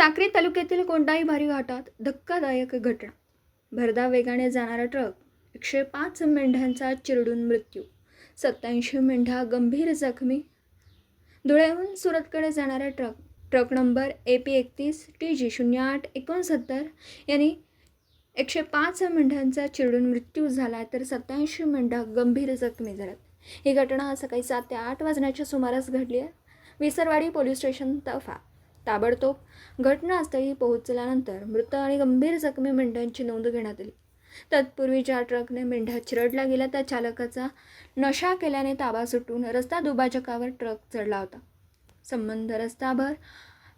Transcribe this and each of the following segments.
कोंडाई भारी घाटात धक्कादायक घटना. भरदा वेगाने जाणारा ट्रक एकशे पाच मेंढ्यांचा चिरडून मृत्यू. सत्याऐंशी मेंढ्या गंभीर जखमी. धुळ्याहून सुरतकडे जाणारा truck truck number A P एकतीस टी जी शून्य आठ एकोणसत्तर यांनी एकशे पाच मेंढ्यांचा चिरडून मृत्यू झाला तर सत्याऐंशी मेंढ्या गंभीर जखमी झाल्यात ही घटना सकाळी सात ते आठ वाजण्याच्या सुमारास घडली आहे. विसरवाडी पोलीस स्टेशन तफा ताबडतोब घटनास्थळी पोहोचल्यानंतर मृत आणि गंभीर जखमी मेंढ्यांची नोंद घेण्यात आली. तत्पूर्वी ज्या ट्रकने मेंढ्या चिरडला गेल्या. त्या चालकाचा नशा केल्याने ताबा सुटून रस्ता दुभाजकावर ट्रक चढला होता. संबंध रस्ताभर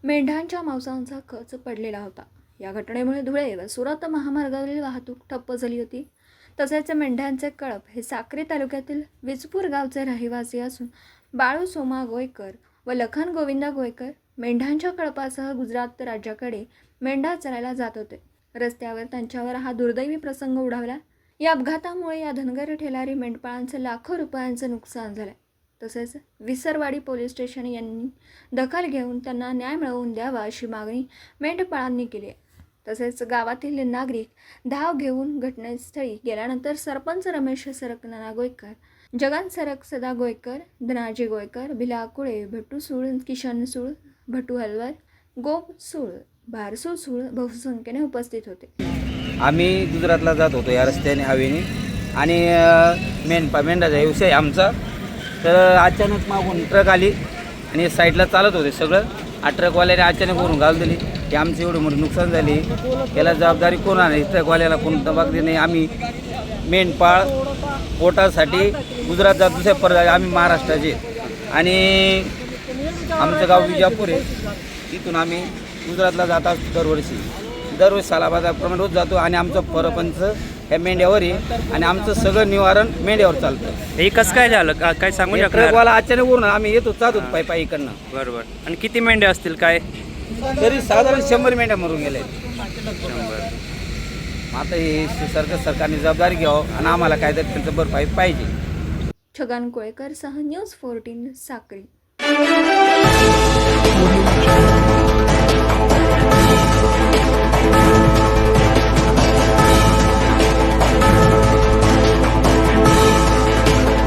मेंढ्यांच्या मांसांचा खच पडलेला होता. या घटनेमुळे धुळे व सुरत महामार्गावरील वाहतूक ठप्प झाली होती. तसेच मेंढ्यांचे कळप हे साक्री तालुक्यातील विजपूर गावचे रहिवासी असून बाळू सोमा गोयकर व लखन गोविंदा गोयकर मेंढ्यांच्या कळपासह गुजरात राज्याकडे मेंढा चरायला जात होते. रस्त्यावर त्यांच्यावर हा दुर्दैवी प्रसंग उडावला. या अपघातामुळे या धनगर ठेलारी मेंढपाळांचं लाखो रुपयांचं नुकसान झालं. तसेच विसरवाडी पोलीस स्टेशन यांनी दखल घेऊन त्यांना न्याय मिळवून द्यावा अशी मागणी मेंढपाळांनी केली आहे. तसेच गावातील नागरिक धाव घेऊन घटनास्थळी गेल्यानंतर सरपंच रमेश सरक नाना गोयकर जगन सरक सदा गोयकर धनाजी गोयकर भिला कुळे भट्टू सूळ किशन सूळ भटू हलवार गोप सूळ बारसू सूळ बहुसंख्येने उपस्थित होते. आम्ही गुजरातला जात होतो या रस्त्याने हवेने. आणि अ, मेंढपा मेंढाचा व्यवसाय आहे आमचा. तर अचानक मागून ट्रक आली. आणि साईडला चालत होते सगळं. आ ट्रकवाल्याने अचानक वरून घाल दिली. की आमची एवढी मोठी नुकसान झाली. याला जबाबदारी कोण आहे ट्रकवाल्याला कोण तबाखरी नाही. आम्ही मेंढपाळ पोटासाठी गुजरात जात दुसऱ्या परत आम्ही महाराष्ट्राचे. आणि आमचं गाव विजापूर आहे. तिथून आम्ही गुजरातला जात असतो दरवर्षी. दरवर्षी सालाबादाप्रमाणे रोज जातो आणि आमचं परपंच ह्या मेंढ्यावर आहे आणि आमचं सगळं निवारण मेंढ्यावर चालतं. हे कसं काय झालं? का काय सांगू शकणार? ट्रकवाला अचानक वरून आम्ही येतो जात पायी पायी इकडनं. बरोबर. आणि किती मेंढ्या असतील काय? तरी साधारण शंभर मेंढ्या मरून गेल्या शंभर. आता हे सरकार सरकारने जबाबदारी घ्यावं आणि आम्हाला काहीतरी त्यांचं भरपाई पाहिजे. छगन कोळेकर सह news fourteen Sakri. Thank you.